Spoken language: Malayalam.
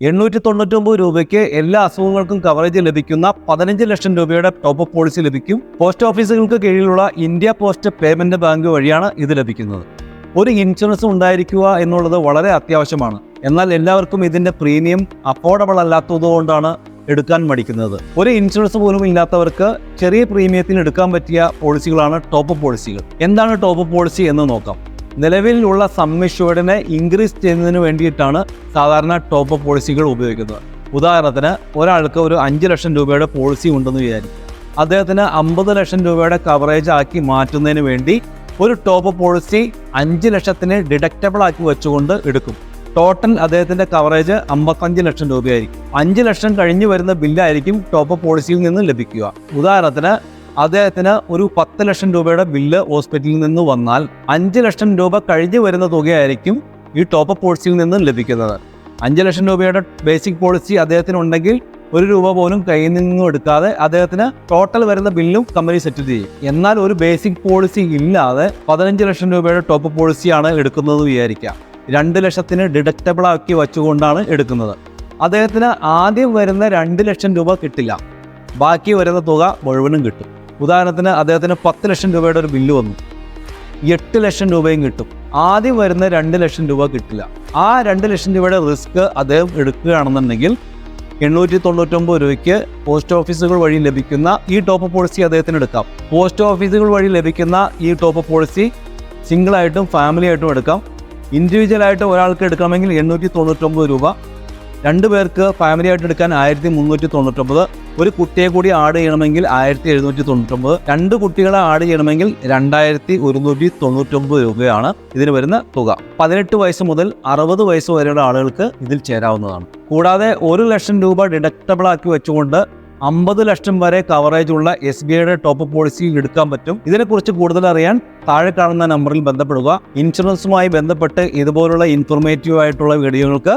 എണ്ണൂറ്റി തൊണ്ണൂറ്റൊമ്പത് രൂപയ്ക്ക് എല്ലാ അസുഖങ്ങൾക്കും കവറേജ് ലഭിക്കുന്ന പതിനഞ്ച് ലക്ഷം രൂപയുടെ ടോപ്പ് അപ്പ് പോളിസി ലഭിക്കും. പോസ്റ്റ് ഓഫീസുകൾക്ക് കീഴിലുള്ള ഇന്ത്യ പോസ്റ്റ് പേയ്മെന്റ് ബാങ്ക് വഴിയാണ് ഇത് ലഭിക്കുന്നത്. ഒരു ഇൻഷുറൻസ് ഉണ്ടായിരിക്കുക എന്നുള്ളത് വളരെ അത്യാവശ്യമാണ്. എന്നാൽ എല്ലാവർക്കും ഇതിന്റെ പ്രീമിയം അഫോർഡബിൾ അല്ലാത്തതുകൊണ്ടാണ് എടുക്കാൻ മടിക്കുന്നത്. ഒരു ഇൻഷുറൻസ് പോലും ഇല്ലാത്തവർക്ക് ചെറിയ പ്രീമിയത്തിന് എടുക്കാൻ പറ്റിയ പോളിസികളാണ് ടോപ്പ് പോളിസികൾ എന്താണ് ടോപ്പ് പോളിസി എന്ന് നോക്കാം. നിലവിലുള്ള സമ്മിഷ്യൂർഡിനെ ഇൻക്രീസ് ചെയ്യുന്നതിന് വേണ്ടിയിട്ടാണ് സാധാരണ ടോപ്പ് അപ്പ് പോളിസികൾ ഉപയോഗിക്കുന്നത്. ഉദാഹരണത്തിന് ഒരാൾക്ക് ഒരു അഞ്ച് ലക്ഷം രൂപയുടെ പോളിസി ഉണ്ടെന്ന് വിചാരിക്കുക. അദ്ദേഹത്തിന് അമ്പത് ലക്ഷം രൂപയുടെ കവറേജ് ആക്കി മാറ്റുന്നതിന് വേണ്ടി ഒരു ടോപ്പ് പോളിസി അഞ്ച് ലക്ഷത്തിന് ഡിഡക്റ്റബിൾ ആക്കി വെച്ചുകൊണ്ട് എടുക്കും. ടോട്ടൽ അദ്ദേഹത്തിന്റെ കവറേജ് അമ്പത്തഞ്ച് ലക്ഷം രൂപയായിരിക്കും. അഞ്ച് ലക്ഷം കഴിഞ്ഞ് വരുന്ന ബില്ലായിരിക്കും ടോപ്പ് പോളിസിയിൽ നിന്ന് ലഭിക്കുക. ഉദാഹരണത്തിന് അദ്ദേഹത്തിന് ഒരു പത്ത് ലക്ഷം രൂപയുടെ ബില്ല് ഹോസ്പിറ്റലിൽ നിന്ന് വന്നാൽ അഞ്ച് ലക്ഷം രൂപ കഴിഞ്ഞു വരുന്ന തുകയായിരിക്കും ഈ ടോപ്പ് പോളിസിയിൽ നിന്ന് ലഭിക്കുന്നത്. അഞ്ച് ലക്ഷം രൂപയുടെ ബേസിക് പോളിസി അദ്ദേഹത്തിന് ഉണ്ടെങ്കിൽ ഒരു രൂപ പോലും കയ്യിൽ നിന്നും എടുക്കാതെ അദ്ദേഹത്തിന് ടോട്ടൽ വരുന്ന ബില്ലും കമ്പനി സെറ്റ് ചെയ്യും. എന്നാൽ ഒരു ബേസിക് പോളിസി ഇല്ലാതെ പതിനഞ്ച് ലക്ഷം രൂപയുടെ ടോപ്പ് പോളിസിയാണ് എടുക്കുന്നത് വിചാരിക്കാം രണ്ട് ലക്ഷത്തിന് ഡിഡക്റ്റബിൾ ആക്കി വെച്ചുകൊണ്ടാണ് എടുക്കുന്നത്. അദ്ദേഹത്തിന് ആദ്യം വരുന്ന രണ്ട് ലക്ഷം രൂപ കിട്ടില്ല. ബാക്കി വരുന്ന തുക മുഴുവനും കിട്ടും. ഉദാഹരണത്തിന് അദ്ദേഹത്തിന് പത്ത് ലക്ഷം രൂപയുടെ ഒരു ബില്ല് വന്നു. എട്ട് ലക്ഷം രൂപയും കിട്ടും. ആദ്യം വരുന്ന രണ്ട് ലക്ഷം രൂപ കിട്ടില്ല. ആ രണ്ട് ലക്ഷം രൂപയുടെ റിസ്ക് അദ്ദേഹം എടുക്കുകയാണെന്നുണ്ടെങ്കിൽ എണ്ണൂറ്റി തൊണ്ണൂറ്റൊമ്പത് രൂപയ്ക്ക് പോസ്റ്റ് ഓഫീസുകൾ വഴി ലഭിക്കുന്ന ഈ ടോപ്പ് പോളിസി അദ്ദേഹത്തിന് എടുക്കാം. പോസ്റ്റ് ഓഫീസുകൾ വഴി ലഭിക്കുന്ന ഈ ടോപ്പ് പോളിസി സിംഗിളായിട്ടും ഫാമിലി ആയിട്ടും എടുക്കാം. ഇൻഡിവിജ്വലായിട്ട് ഒരാൾക്ക് എടുക്കണമെങ്കിൽ എണ്ണൂറ്റി തൊണ്ണൂറ്റൊമ്പത് രൂപ. രണ്ട് പേർക്ക് ഫാമിലി ആയിട്ട് എടുക്കാൻ ആയിരത്തി മുന്നൂറ്റി തൊണ്ണൂറ്റൊമ്പത് ഒരു കുട്ടിയെ കൂടി ആഡ് ചെയ്യണമെങ്കിൽ ആയിരത്തി എഴുന്നൂറ്റി തൊണ്ണൂറ്റൊമ്പത് രണ്ട് കുട്ടികളെ ആഡ് ചെയ്യണമെങ്കിൽ രണ്ടായിരത്തി ഒരുന്നൂറ്റി തൊണ്ണൂറ്റൊമ്പത് രൂപയാണ് ഇതിന് വരുന്ന തുക. പതിനെട്ട് വയസ്സ് മുതൽ അറുപത് വയസ്സ് വരെയുള്ള ആളുകൾക്ക് ഇതിൽ ചേരാവുന്നതാണ്. കൂടാതെ ഒരു ലക്ഷം രൂപ ഡിഡക്റ്റബിൾ ആക്കി വെച്ചുകൊണ്ട് അമ്പത് ലക്ഷം വരെ കവറേജ് ഉള്ള എസ് ബി ഐയുടെ ടോപ്പ് പോളിസി എടുക്കാൻ പറ്റും. ഇതിനെക്കുറിച്ച് കൂടുതൽ അറിയാൻ താഴെ കാണുന്ന നമ്പറിൽ ബന്ധപ്പെടുക. ഇൻഷുറൻസുമായി ബന്ധപ്പെട്ട് ഇതുപോലുള്ള ഇൻഫോർമേറ്റീവ് ആയിട്ടുള്ള വീഡിയോകൾക്ക്